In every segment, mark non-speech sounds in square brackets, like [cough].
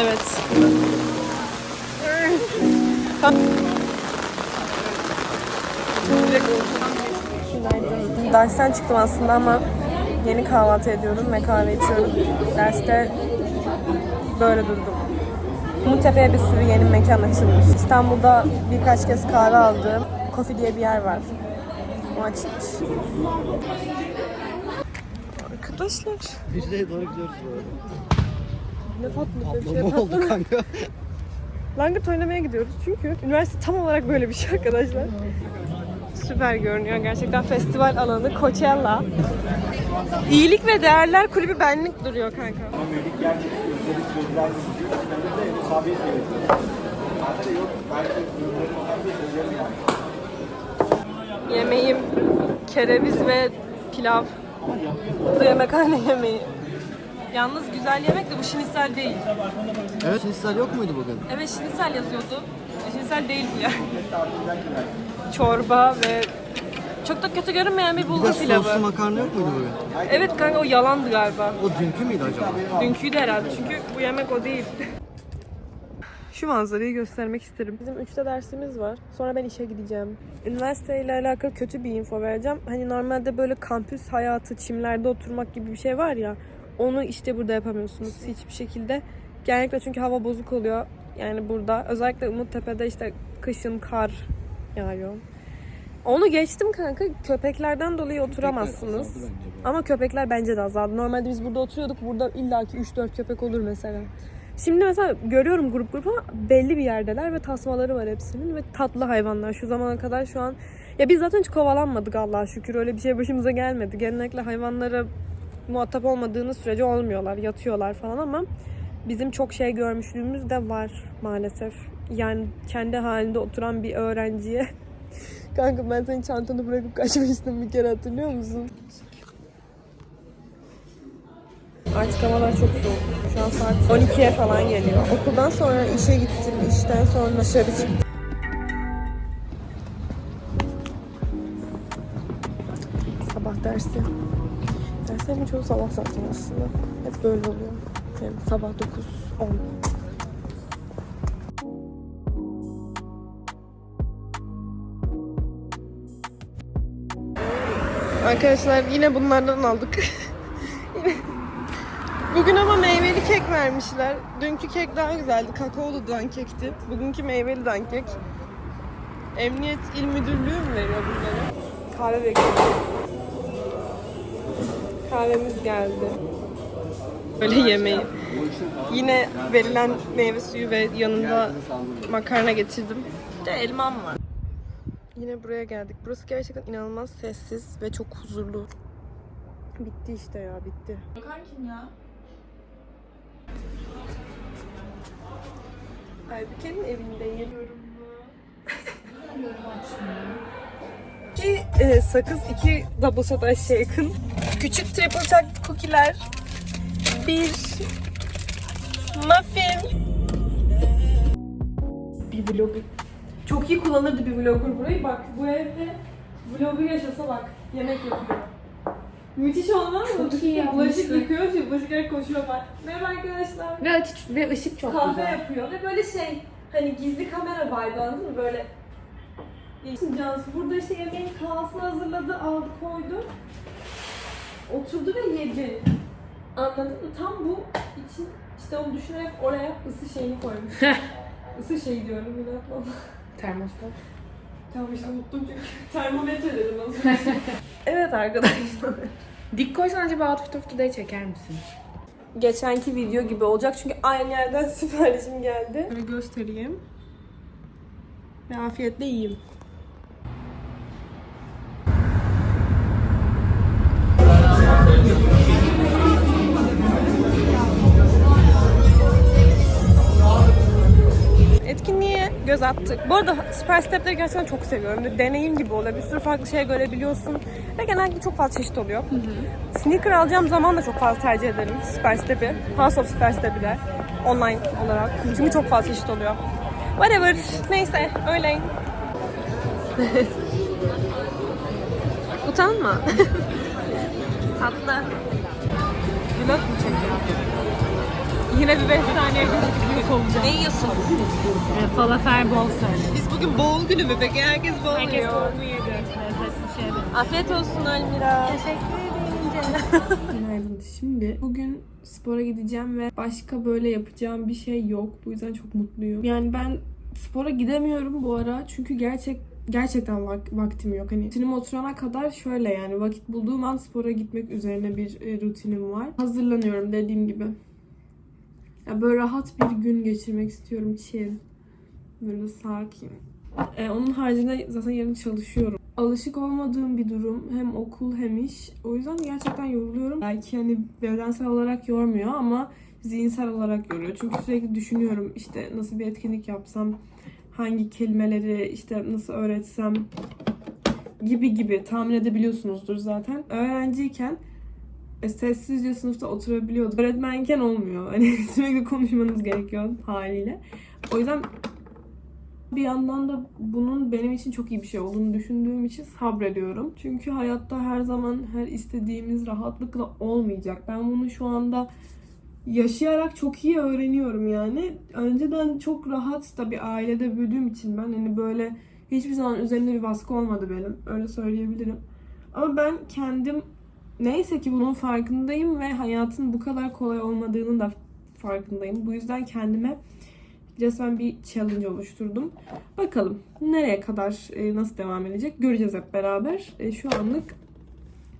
Evet. Dersten çıktım aslında ama yeni kahvaltı ediyorum ve kahve içiyorum. Derste böyle durdum. Umuttepe'ye bir sürü yeni mekan açılmış. İstanbul'da birkaç kez kahve aldığım Kofi diye bir yer var. O açılmış. Arkadaşlar. Müzeye doğru gidiyoruz bu arada. Ne tatlı bir şey. Oldu kanka? [laughs] Langırt oynamaya gidiyoruz çünkü üniversite tam olarak böyle bir şey arkadaşlar. Süper görünüyor gerçekten festival alanı Coachella. İyilik ve Değerler Kulübü benlik duruyor kanka. Yemeğim kereviz ve pilav. Bu yemekhane yemeği. Yalnız güzel yemek de bu şinisel değil. Evet Hindistan yok muydu bugün? Evet şinisel yazıyordu. Şinisel değil bu yani. Çorba ve çok da kötü görünmeyen bir Bir bulgur de soslu pilavı. makarna yok muydu bugün? Evet kanka o yalandı galiba. O dünkü müydü acaba? Dünküydü herhalde çünkü bu yemek o değil. [laughs] Şu manzarayı göstermek isterim. Bizim 3'te dersimiz var. Sonra ben işe gideceğim. Üniversite ile alakalı kötü bir info vereceğim. Hani normalde böyle kampüs hayatı, çimlerde oturmak gibi bir şey var ya. Onu işte burada yapamıyorsunuz hiçbir şekilde. Genellikle çünkü hava bozuk oluyor. Yani burada. Özellikle Umuttepe'de işte kışın kar yağıyor. Onu geçtim kanka. Köpeklerden dolayı oturamazsınız. Ama köpekler bence de azaldı. Normalde biz burada oturuyorduk. Burada illaki 3-4 köpek olur mesela. Şimdi mesela görüyorum grup grup ama belli bir yerdeler ve tasmaları var hepsinin ve tatlı hayvanlar. Şu zamana kadar şu an ya biz zaten hiç kovalanmadık Allah'a şükür. Öyle bir şey başımıza gelmedi. Genellikle hayvanlara muhatap olmadığınız sürece olmuyorlar. Yatıyorlar falan ama bizim çok şey görmüşlüğümüz de var maalesef. Yani kendi halinde oturan bir öğrenciye [laughs] Kanka ben senin çantanı bırakıp kaçmıştım bir kere hatırlıyor musun? Artık havalar çok soğuk. Şu an saat 12'ye falan geliyor. Okuldan sonra işe gittim. İşten sonra dışarı çıktım. Sabah dersi. Derslerin çoğu sabah zaten aslında. Hep böyle oluyor. Yani sabah 9, 10. Arkadaşlar yine bunlardan aldık. [laughs] Bugün ama meyveli kek vermişler. Dünkü kek daha güzeldi. Kakaolu dankekti. Bugünkü meyveli dankek. Emniyet İl Müdürlüğü mü veriyor bunları? Kahve bekliyoruz. Kahvemiz geldi. Böyle yemeği. Yine verilen meyve suyu ve yanında makarna getirdim. Bir de elmam var. Yine buraya geldik. Burası gerçekten inanılmaz sessiz ve çok huzurlu. Bitti işte ya bitti. Bakan kim ya? Aybüke'nin evindeyim. İki e, sakız, iki double shot shaken. Küçük triple chocolate cookie'ler. Bir muffin. Bir vlogger. Çok iyi kullanırdı bir vlogger burayı. Bak bu evde vlogger yaşasa bak. Yemek yapıyor. Müthiş olmaz mı? Çok iyi Bulaşık yapmışlar. yıkıyor, şimdi bulaşık koşuyor bak. Merhaba arkadaşlar. Ve ve ışık çok kahve güzel. yapıyor ve böyle şey hani gizli kamera vibe anladın mı böyle Şimdi Cansu burada işte yemeğin kahvaltısını hazırladı, aldı, koydu. Oturdu ve yedi. Anladın mı? Tam bu için işte onu düşünerek oraya ısı şeyini koymuş. Isı şey diyorum bir dakika. Termostat. Tamam işte unuttum çünkü [laughs] termometre dedim az önce. [laughs] evet arkadaşlar. Dik koysan acaba Outfit of Today çeker misin? Geçenki video gibi olacak çünkü aynı yerden [laughs] siparişim geldi. Böyle göstereyim. Ve afiyetle yiyeyim. Göz attık. Bu arada Super Step'leri gerçekten çok seviyorum. Bir deneyim gibi oluyor. Bir sürü farklı şey görebiliyorsun. Ve genellikle çok fazla çeşit oluyor. Sneaker alacağım zaman da çok fazla tercih ederim Super Step'i. House of Super Step'i de. Online olarak. Çünkü çok fazla çeşit oluyor. Whatever. Neyse. Öyle. [laughs] Utanma. [laughs] Tatlı. Vlog mu çekiyor? Yine bir 5 saniye gecikmiş olacağım. Ne yiyorsun? Falafel bol söyle. Biz bugün boğul günü mü peki? Herkes boğul Herkes yiyor. bol yedi. Lezzetli şeyler. Afiyet olsun Almira. [laughs] Günaydın. Şimdi bugün spora gideceğim ve başka böyle yapacağım bir şey yok. Bu yüzden çok mutluyum. Yani ben spora gidemiyorum bu ara çünkü gerçek gerçekten vak- vaktim yok. Hani rutinim oturana kadar şöyle yani vakit bulduğum an spora gitmek üzerine bir e, rutinim var. Hazırlanıyorum dediğim gibi. Ya böyle rahat bir gün geçirmek istiyorum. Chill. Böyle sakin. E, onun haricinde zaten yarın çalışıyorum. Alışık olmadığım bir durum. Hem okul hem iş. O yüzden gerçekten yoruluyorum. Belki hani bedensel olarak yormuyor ama zihinsel olarak yoruyor. Çünkü sürekli düşünüyorum işte nasıl bir etkinlik yapsam, hangi kelimeleri işte nasıl öğretsem gibi gibi tahmin edebiliyorsunuzdur zaten. Öğrenciyken sessizce sınıfta oturabiliyordum. Öğretmenken olmuyor. Hani [laughs] sürekli konuşmanız gerekiyor haliyle. O yüzden bir yandan da bunun benim için çok iyi bir şey olduğunu düşündüğüm için sabrediyorum. Çünkü hayatta her zaman her istediğimiz rahatlıkla olmayacak. Ben bunu şu anda yaşayarak çok iyi öğreniyorum yani. Önceden çok rahat da ailede büyüdüğüm için ben hani böyle hiçbir zaman üzerinde bir baskı olmadı benim. Öyle söyleyebilirim. Ama ben kendim neyse ki bunun farkındayım ve hayatın bu kadar kolay olmadığının da farkındayım. Bu yüzden kendime resmen bir challenge oluşturdum. Bakalım nereye kadar e, nasıl devam edecek göreceğiz hep beraber. E, şu anlık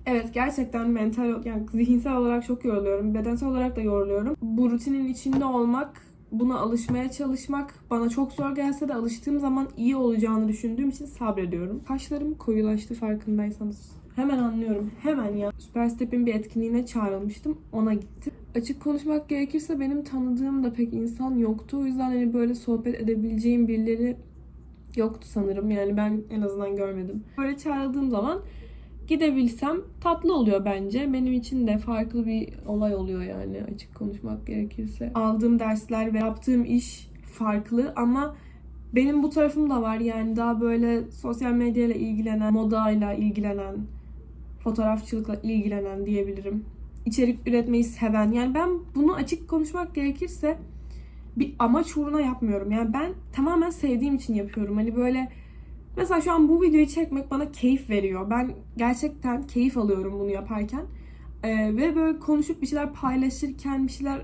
evet gerçekten mental yani zihinsel olarak çok yoruluyorum. Bedensel olarak da yoruluyorum. Bu rutinin içinde olmak buna alışmaya çalışmak bana çok zor gelse de alıştığım zaman iyi olacağını düşündüğüm için sabrediyorum. Kaşlarım koyulaştı farkındaysanız. Hemen anlıyorum. Hemen ya. Superstep'in bir etkinliğine çağrılmıştım. Ona gittim. Açık konuşmak gerekirse benim tanıdığım da pek insan yoktu. O yüzden hani böyle sohbet edebileceğim birileri yoktu sanırım. Yani ben en azından görmedim. Böyle çağrıldığım zaman gidebilsem tatlı oluyor bence. Benim için de farklı bir olay oluyor yani açık konuşmak gerekirse. Aldığım dersler ve yaptığım iş farklı ama benim bu tarafım da var yani daha böyle sosyal medyayla ilgilenen, modayla ilgilenen, fotoğrafçılıkla ilgilenen diyebilirim. İçerik üretmeyi seven. Yani ben bunu açık konuşmak gerekirse bir amaç uğruna yapmıyorum. Yani ben tamamen sevdiğim için yapıyorum. Hani böyle mesela şu an bu videoyu çekmek bana keyif veriyor. Ben gerçekten keyif alıyorum bunu yaparken. Ee, ve böyle konuşup bir şeyler paylaşırken, bir şeyler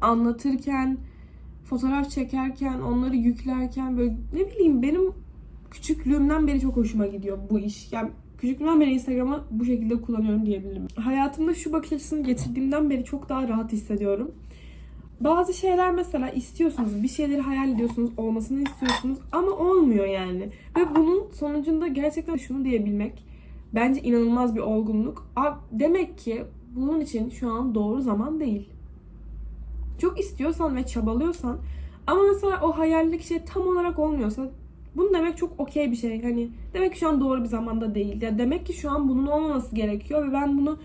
anlatırken, fotoğraf çekerken, onları yüklerken böyle ne bileyim benim küçüklüğümden beri çok hoşuma gidiyor bu iş. Yani küçüklüğümden beri Instagram'ı bu şekilde kullanıyorum diyebilirim. Hayatımda şu bakış açısını getirdiğimden beri çok daha rahat hissediyorum. Bazı şeyler mesela istiyorsunuz, bir şeyleri hayal ediyorsunuz, olmasını istiyorsunuz ama olmuyor yani. Ve bunun sonucunda gerçekten şunu diyebilmek bence inanılmaz bir olgunluk. Demek ki bunun için şu an doğru zaman değil. Çok istiyorsan ve çabalıyorsan ama mesela o hayallik şey tam olarak olmuyorsa bunu demek çok okey bir şey. Hani demek ki şu an doğru bir zamanda değil. Ya demek ki şu an bunun olmaması gerekiyor ve ben bunu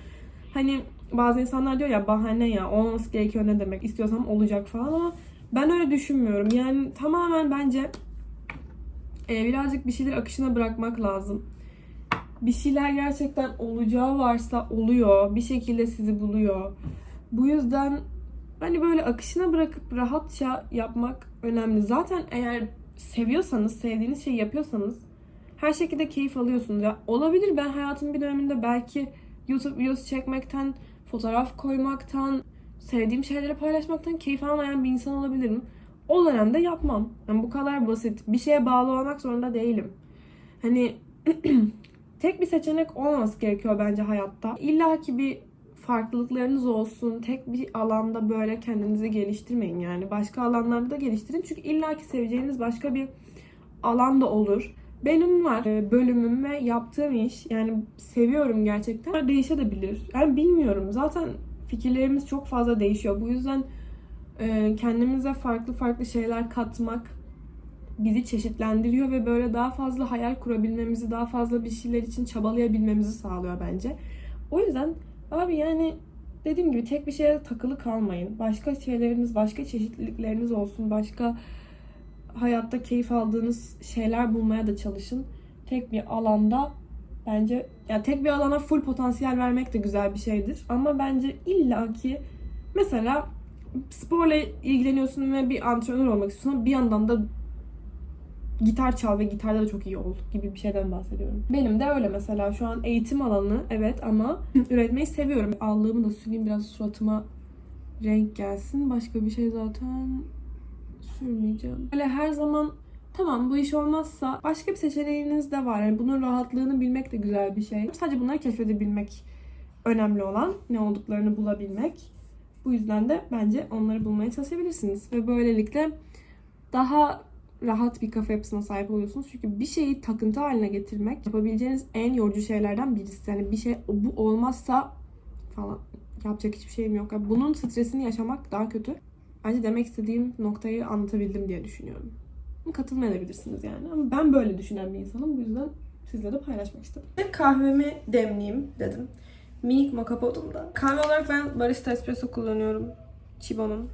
hani bazı insanlar diyor ya bahane ya olmaması gerekiyor ne demek istiyorsam olacak falan ama ben öyle düşünmüyorum. Yani tamamen bence e, birazcık bir şeyleri akışına bırakmak lazım. Bir şeyler gerçekten olacağı varsa oluyor. Bir şekilde sizi buluyor. Bu yüzden hani böyle akışına bırakıp rahatça yapmak önemli. Zaten eğer seviyorsanız, sevdiğiniz şeyi yapıyorsanız her şekilde keyif alıyorsunuz. Ya olabilir ben hayatımın bir döneminde belki YouTube videosu çekmekten, fotoğraf koymaktan, sevdiğim şeyleri paylaşmaktan keyif almayan bir insan olabilirim. O dönemde yapmam. Yani bu kadar basit. Bir şeye bağlı olmak zorunda değilim. Hani [clears throat] tek bir seçenek olmaması gerekiyor bence hayatta. İlla ki bir farklılıklarınız olsun. Tek bir alanda böyle kendinizi geliştirmeyin yani. Başka alanlarda da geliştirin. Çünkü illa ki seveceğiniz başka bir alan da olur. Benim var e, bölümüm ve yaptığım iş yani seviyorum gerçekten. Değişebilir. Yani bilmiyorum. Zaten fikirlerimiz çok fazla değişiyor. Bu yüzden e, kendimize farklı farklı şeyler katmak bizi çeşitlendiriyor ve böyle daha fazla hayal kurabilmemizi, daha fazla bir şeyler için çabalayabilmemizi sağlıyor bence. O yüzden abi yani dediğim gibi tek bir şeye takılı kalmayın. Başka şeyleriniz, başka çeşitlilikleriniz olsun. Başka hayatta keyif aldığınız şeyler bulmaya da çalışın. Tek bir alanda bence ya tek bir alana full potansiyel vermek de güzel bir şeydir. Ama bence illaki mesela sporla ilgileniyorsun ve bir antrenör olmak istiyorsun. Bir yandan da gitar çal ve gitarda da çok iyi ol gibi bir şeyden bahsediyorum. Benim de öyle mesela şu an eğitim alanı evet ama [laughs] üretmeyi seviyorum. Allığımı da süreyim biraz suratıma renk gelsin. Başka bir şey zaten sürmeyeceğim. Böyle her zaman tamam bu iş olmazsa başka bir seçeneğiniz de var. Yani bunun rahatlığını bilmek de güzel bir şey. Sadece bunları keşfedebilmek önemli olan ne olduklarını bulabilmek. Bu yüzden de bence onları bulmaya çalışabilirsiniz. Ve böylelikle daha rahat bir kafa yapısına sahip oluyorsunuz. Çünkü bir şeyi takıntı haline getirmek yapabileceğiniz en yorucu şeylerden birisi. Yani bir şey bu olmazsa falan yapacak hiçbir şeyim yok. Yani bunun stresini yaşamak daha kötü. Bence demek istediğim noktayı anlatabildim diye düşünüyorum. Katılmayabilirsiniz yani. Ama ben böyle düşünen bir insanım. Bu yüzden sizle de paylaşmak istedim. Kahvemi demleyeyim dedim. Minik moka potumda. Kahve olarak ben barista espresso kullanıyorum. Chibo'nun.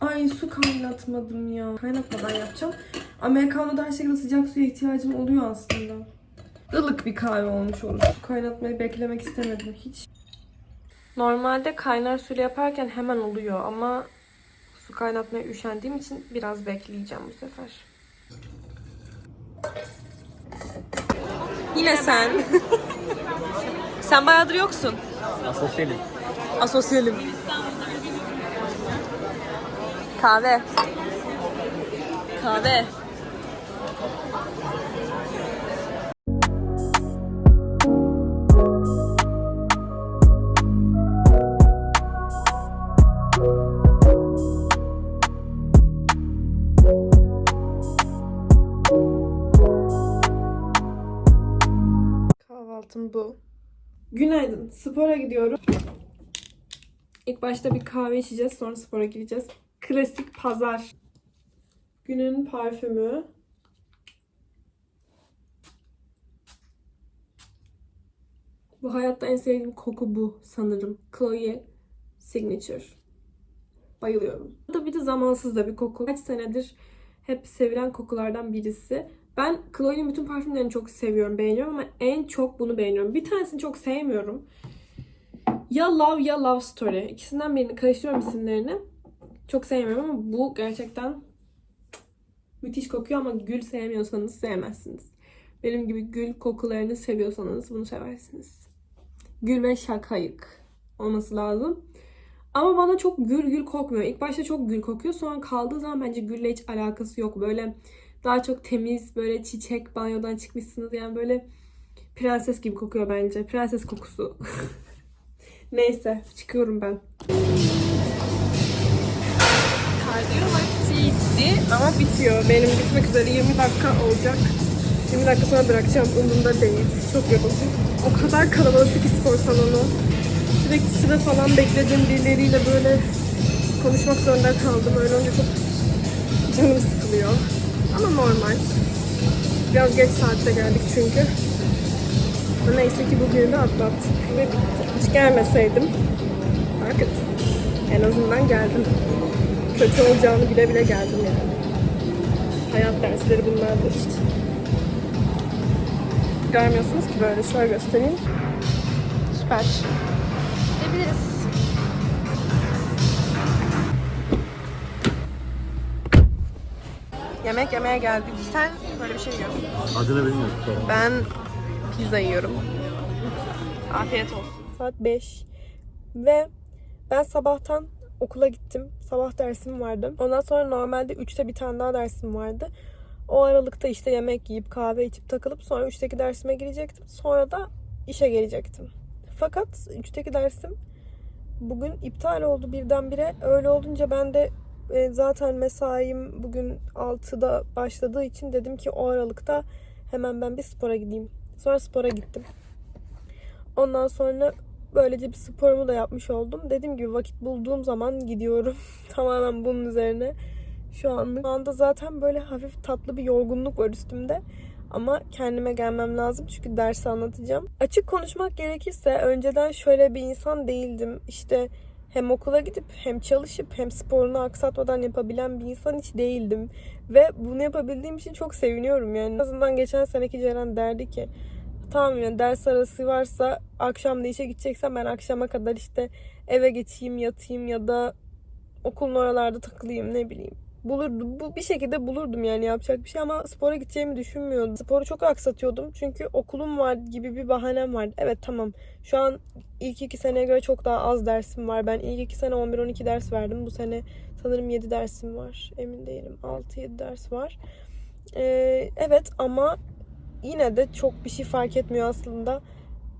Ay su kaynatmadım ya. Kaynatmadan yapacağım. Americano'da her şekilde sıcak suya ihtiyacım oluyor aslında. Ilık bir kahve olmuş olur. Su kaynatmayı beklemek istemedim hiç. Normalde kaynar suyla yaparken hemen oluyor ama su kaynatmaya üşendiğim için biraz bekleyeceğim bu sefer. Yine sen. [laughs] sen bayağıdır yoksun. Asosyalim. Asosyalim. Kahve. Kahve. Kahvaltım bu. Günaydın. Spora gidiyorum. İlk başta bir kahve içeceğiz. Sonra spora gideceğiz. Klasik pazar. Günün parfümü. Bu hayatta en sevdiğim koku bu sanırım. Chloe Signature. Bayılıyorum. Bu da bir de zamansız da bir koku. Kaç senedir hep sevilen kokulardan birisi. Ben Chloe'nin bütün parfümlerini çok seviyorum, beğeniyorum ama en çok bunu beğeniyorum. Bir tanesini çok sevmiyorum. Ya Love ya Love Story. İkisinden birini karıştırıyorum isimlerini. Çok sevmiyorum ama bu gerçekten müthiş kokuyor ama gül sevmiyorsanız sevmezsiniz. Benim gibi gül kokularını seviyorsanız bunu seversiniz. Gül ve şakayık olması lazım. Ama bana çok gül gül kokmuyor. İlk başta çok gül kokuyor. Sonra kaldığı zaman bence gülle hiç alakası yok. Böyle daha çok temiz, böyle çiçek, banyodan çıkmışsınız. Yani böyle prenses gibi kokuyor bence. Prenses kokusu. [laughs] Neyse, çıkıyorum ben. Vaktiydi ama bitiyor. Benim bitmek üzere 20 dakika olacak. 20 dakika sonra bırakacağım. Umurumda değil. Çok yoruldum. O kadar kalabalıktı ki spor salonu. Sürekli sıra falan beklediğim birileriyle böyle konuşmak zorunda kaldım. Öyle olunca çok canım sıkılıyor. Ama normal. Biraz geç saatte geldik çünkü. Neyse ki bugünü de atlattık ve bitti. Hiç gelmeseydim fark En azından geldim. Kötü olacağını bile bile geldim yani. Hayat dersleri bunlardır işte. Görmüyorsunuz ki böyle. Şöyle göstereyim. Süper. Gidebiliriz. Yemek yemeye geldik. Sen böyle bir şey yiyorsun. Adını bilmiyorum. Ben pizza yiyorum. Afiyet olsun. Saat 5 ve ben sabahtan okula gittim. Sabah dersim vardı. Ondan sonra normalde 3'te bir tane daha dersim vardı. O aralıkta işte yemek yiyip kahve içip takılıp sonra 3'teki dersime girecektim. Sonra da işe gelecektim. Fakat 3'teki dersim bugün iptal oldu birdenbire. Öyle olunca ben de e, zaten mesaim bugün 6'da başladığı için dedim ki o aralıkta hemen ben bir spora gideyim. Sonra spora gittim. Ondan sonra böylece bir sporumu da yapmış oldum. Dediğim gibi vakit bulduğum zaman gidiyorum. [laughs] Tamamen bunun üzerine. Şu anlık. Şu anda zaten böyle hafif tatlı bir yorgunluk var üstümde. Ama kendime gelmem lazım çünkü dersi anlatacağım. Açık konuşmak gerekirse önceden şöyle bir insan değildim. İşte hem okula gidip hem çalışıp hem sporunu aksatmadan yapabilen bir insan hiç değildim. Ve bunu yapabildiğim için çok seviniyorum yani. En azından geçen seneki Ceren derdi ki tamam yani ders arası varsa akşam da işe gideceksem ben akşama kadar işte eve geçeyim yatayım ya da okulun oralarda takılayım ne bileyim. Bulurdum. Bu bir şekilde bulurdum yani yapacak bir şey ama spora gideceğimi düşünmüyordum. Sporu çok aksatıyordum çünkü okulum var gibi bir bahanem vardı. Evet tamam. Şu an ilk iki seneye göre çok daha az dersim var. Ben ilk iki sene 11-12 ders verdim. Bu sene sanırım 7 dersim var. Emin değilim. 6-7 ders var. Ee, evet ama yine de çok bir şey fark etmiyor aslında.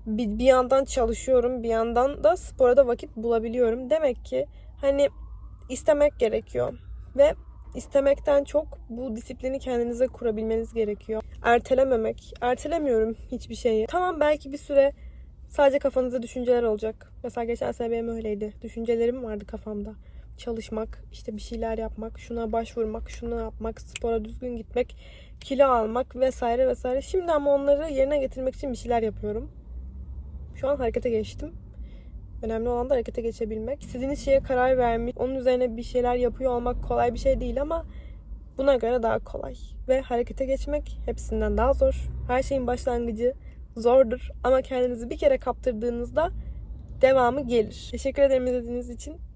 Bir, bir yandan çalışıyorum, bir yandan da spora da vakit bulabiliyorum. Demek ki hani istemek gerekiyor ve istemekten çok bu disiplini kendinize kurabilmeniz gerekiyor. Ertelememek. Ertelemiyorum hiçbir şeyi. Tamam belki bir süre sadece kafanızda düşünceler olacak. Mesela geçen sene benim öyleydi. Düşüncelerim vardı kafamda. Çalışmak, işte bir şeyler yapmak, şuna başvurmak, şunu yapmak, spora düzgün gitmek, kilo almak vesaire vesaire. Şimdi ama onları yerine getirmek için bir şeyler yapıyorum. Şu an harekete geçtim. Önemli olan da harekete geçebilmek. İstediğiniz şeye karar vermek, onun üzerine bir şeyler yapıyor olmak kolay bir şey değil ama buna göre daha kolay. Ve harekete geçmek hepsinden daha zor. Her şeyin başlangıcı zordur ama kendinizi bir kere kaptırdığınızda devamı gelir. Teşekkür ederim izlediğiniz için.